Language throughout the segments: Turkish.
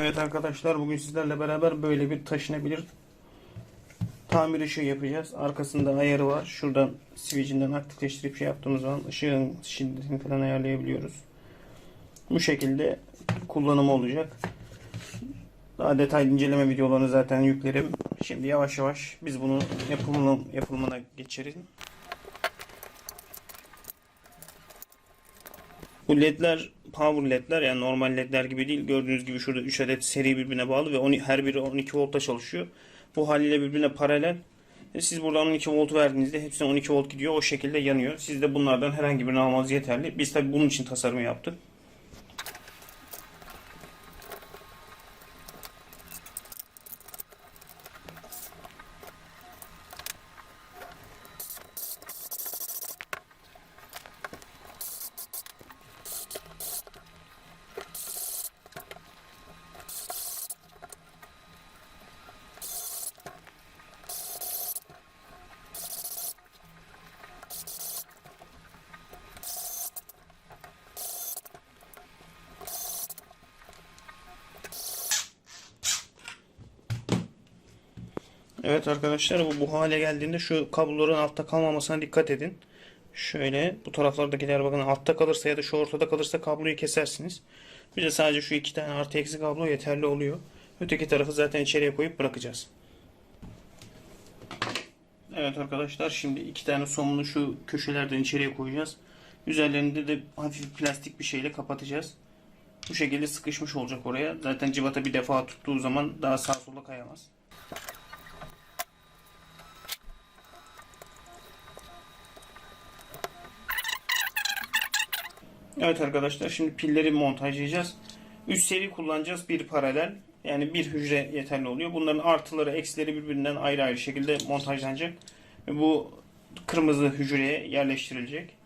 Evet arkadaşlar bugün sizlerle beraber böyle bir taşınabilir tamir ışığı yapacağız. Arkasında ayarı var. Şuradan switch'inden aktifleştirip şey yaptığımız zaman ışığın şiddetini falan ayarlayabiliyoruz. Bu şekilde kullanımı olacak. Daha detaylı inceleme videolarını zaten yüklerim. Şimdi yavaş yavaş biz bunu yapımına, yapılımına geçelim. Bu ledler power ledler yani normal ledler gibi değil. Gördüğünüz gibi şurada 3 adet seri birbirine bağlı ve on- her biri 12 voltta çalışıyor. Bu haliyle birbirine paralel. E, Siz buradan 12 volt verdiğinizde hepsine 12 volt gidiyor. O şekilde yanıyor. Siz de bunlardan herhangi birini almanız yeterli. Biz tabi bunun için tasarımı yaptık. Evet arkadaşlar bu bu hale geldiğinde şu kabloların altta kalmamasına dikkat edin. Şöyle bu taraflardakiler bakın altta kalırsa ya da şu ortada kalırsa kabloyu kesersiniz. Bize sadece şu iki tane artı eksi kablo yeterli oluyor. Öteki tarafı zaten içeriye koyup bırakacağız. Evet arkadaşlar şimdi iki tane somunu şu köşelerden içeriye koyacağız. Üzerlerinde de hafif plastik bir şeyle kapatacağız. Bu şekilde sıkışmış olacak oraya. Zaten civata bir defa tuttuğu zaman daha sağa sola kayamaz. Evet arkadaşlar şimdi pilleri montajlayacağız. 3 seri kullanacağız. Bir paralel. Yani bir hücre yeterli oluyor. Bunların artıları eksileri birbirinden ayrı ayrı şekilde montajlanacak. Ve bu kırmızı hücreye yerleştirilecek.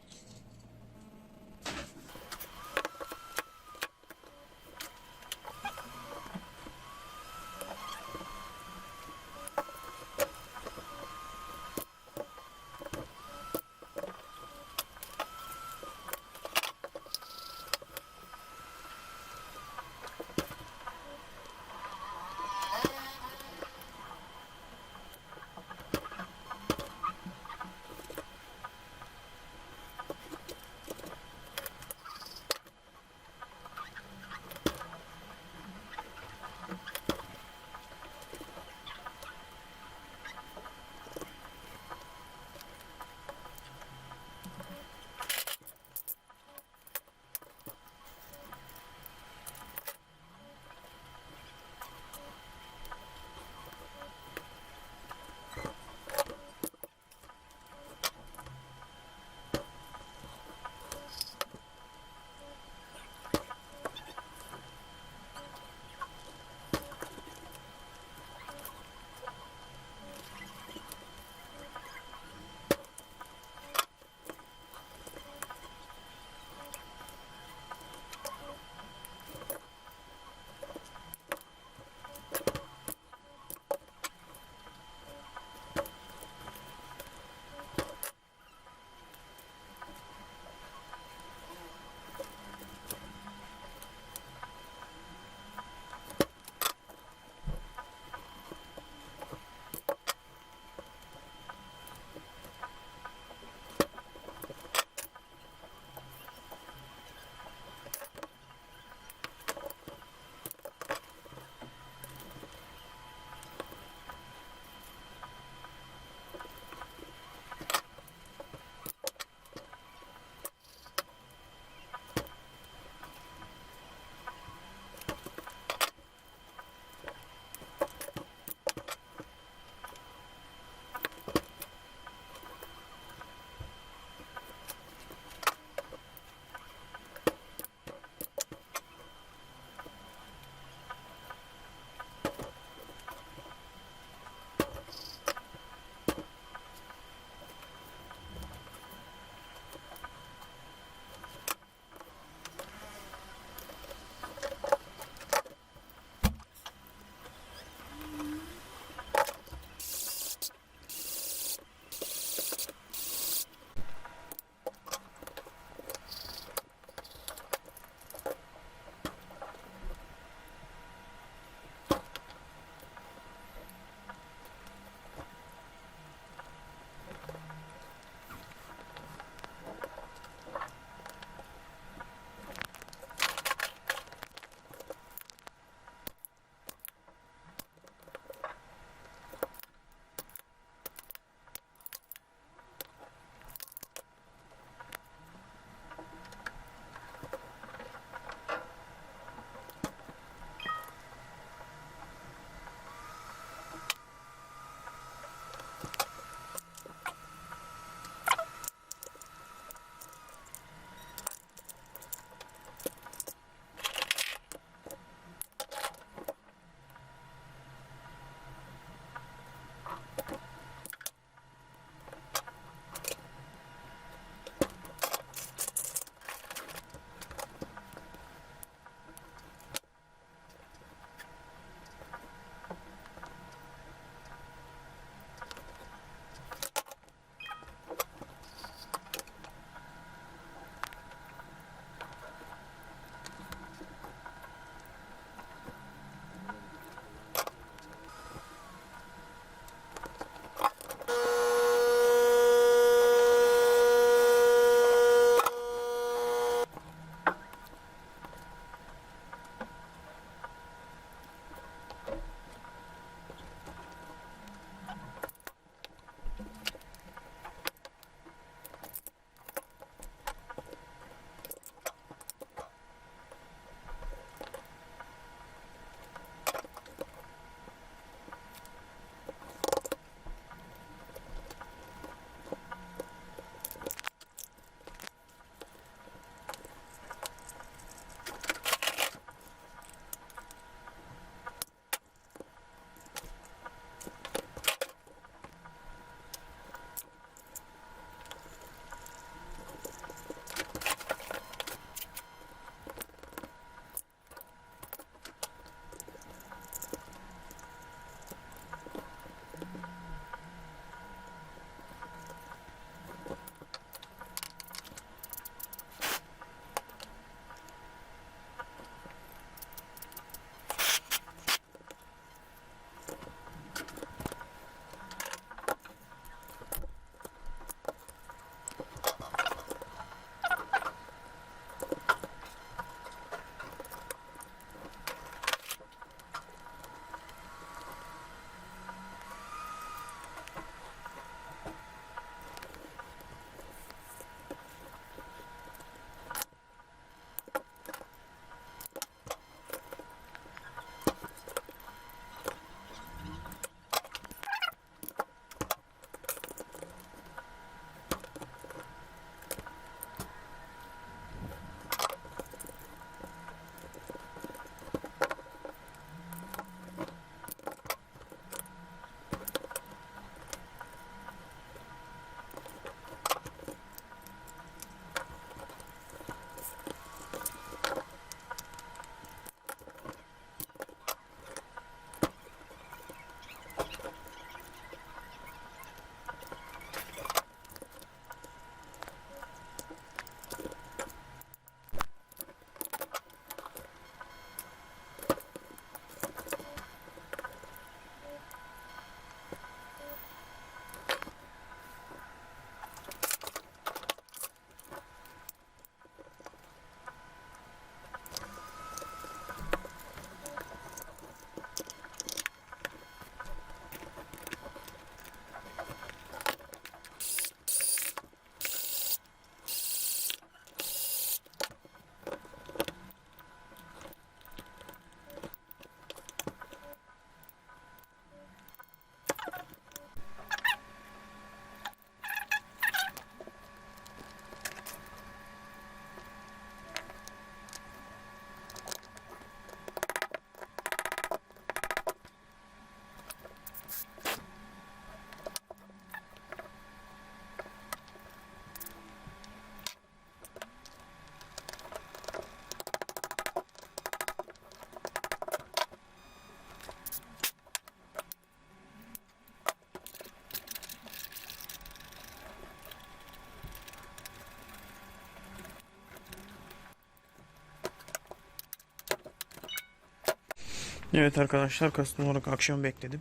Evet arkadaşlar kastım olarak akşam bekledim.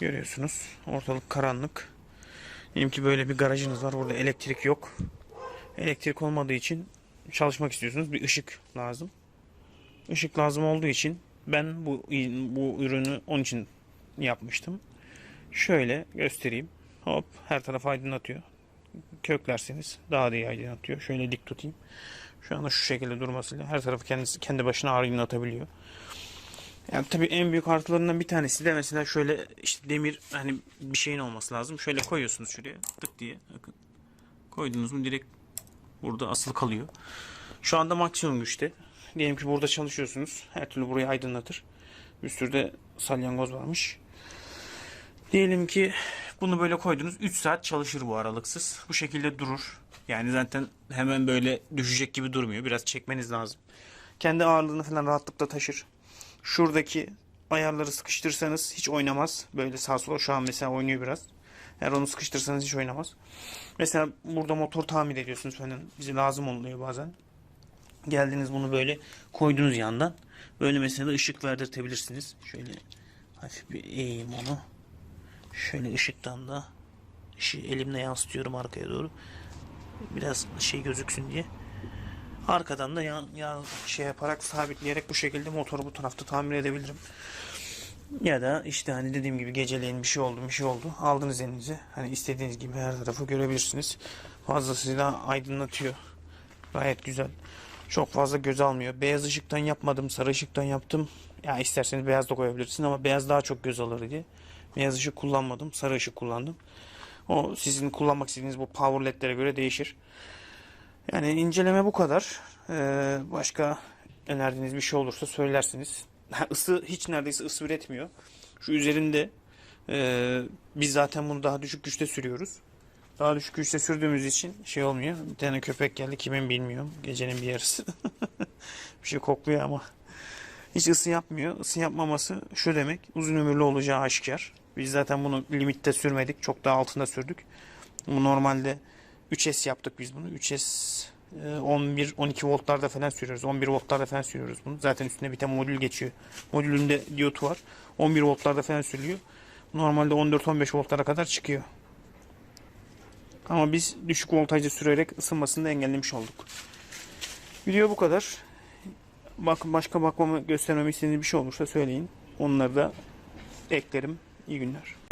Görüyorsunuz ortalık karanlık. Diyelim ki böyle bir garajınız var. Burada elektrik yok. Elektrik olmadığı için çalışmak istiyorsunuz. Bir ışık lazım. Işık lazım olduğu için ben bu bu ürünü onun için yapmıştım. Şöyle göstereyim. Hop her taraf aydınlatıyor. Köklerseniz daha da iyi aydınlatıyor. Şöyle dik tutayım. Şu anda şu şekilde durmasıyla her tarafı kendisi kendi başına aydınlatabiliyor. Yani tabii en büyük artılarından bir tanesi de mesela şöyle işte demir hani bir şeyin olması lazım. Şöyle koyuyorsunuz şuraya tık diye. Bakın. Koydunuz mu direkt burada asılı kalıyor. Şu anda maksimum güçte. Diyelim ki burada çalışıyorsunuz. Her türlü burayı aydınlatır. Bir sürü de salyangoz varmış. Diyelim ki bunu böyle koydunuz. 3 saat çalışır bu aralıksız. Bu şekilde durur. Yani zaten hemen böyle düşecek gibi durmuyor. Biraz çekmeniz lazım. Kendi ağırlığını falan rahatlıkla taşır. Şuradaki ayarları sıkıştırsanız hiç oynamaz. Böyle sağ sola şu an mesela oynuyor biraz. Eğer onu sıkıştırsanız hiç oynamaz. Mesela burada motor tamir ediyorsunuz falan. Bize lazım oluyor bazen. Geldiniz bunu böyle koydunuz yandan. Böyle mesela ışık verdirtebilirsiniz. Şöyle hafif bir eğeyim onu. Şöyle ışıktan da ışığı elimle yansıtıyorum arkaya doğru. Biraz şey gözüksün diye. Arkadan da yan, yan şey yaparak sabitleyerek bu şekilde motoru bu tarafta tamir edebilirim. Ya da işte hani dediğim gibi geceleyin bir şey oldu bir şey oldu. Aldınız elinize. Hani istediğiniz gibi her tarafı görebilirsiniz. Fazlasıyla aydınlatıyor. Gayet güzel. Çok fazla göz almıyor. Beyaz ışıktan yapmadım. Sarı ışıktan yaptım. Ya isterseniz beyaz da koyabilirsiniz ama beyaz daha çok göz alır diye. Beyaz ışık kullanmadım. Sarı ışık kullandım. O sizin kullanmak istediğiniz bu power ledlere göre değişir. Yani inceleme bu kadar. Ee, başka önerdiğiniz bir şey olursa söylersiniz. Isı hiç neredeyse ısı üretmiyor. Şu üzerinde e, biz zaten bunu daha düşük güçte sürüyoruz. Daha düşük güçte sürdüğümüz için şey olmuyor. Bir tane köpek geldi kimin bilmiyorum. Gecenin bir yarısı. bir şey kokluyor ama. Hiç ısı yapmıyor. Isı yapmaması şu demek. Uzun ömürlü olacağı aşikar. Biz zaten bunu limitte sürmedik. Çok daha altında sürdük. Bu normalde 3S yaptık biz bunu. 3S 11 12 voltlarda falan sürüyoruz. 11 voltlarda falan sürüyoruz bunu. Zaten üstünde bir tane modül geçiyor. Modülünde diyotu var. 11 voltlarda falan sürülüyor. Normalde 14-15 voltlara kadar çıkıyor. Ama biz düşük voltajda sürerek ısınmasını da engellemiş olduk. Video bu kadar. Bakın başka bakmamı göstermemi istediğiniz bir şey olursa söyleyin. Onları da eklerim. İyi günler.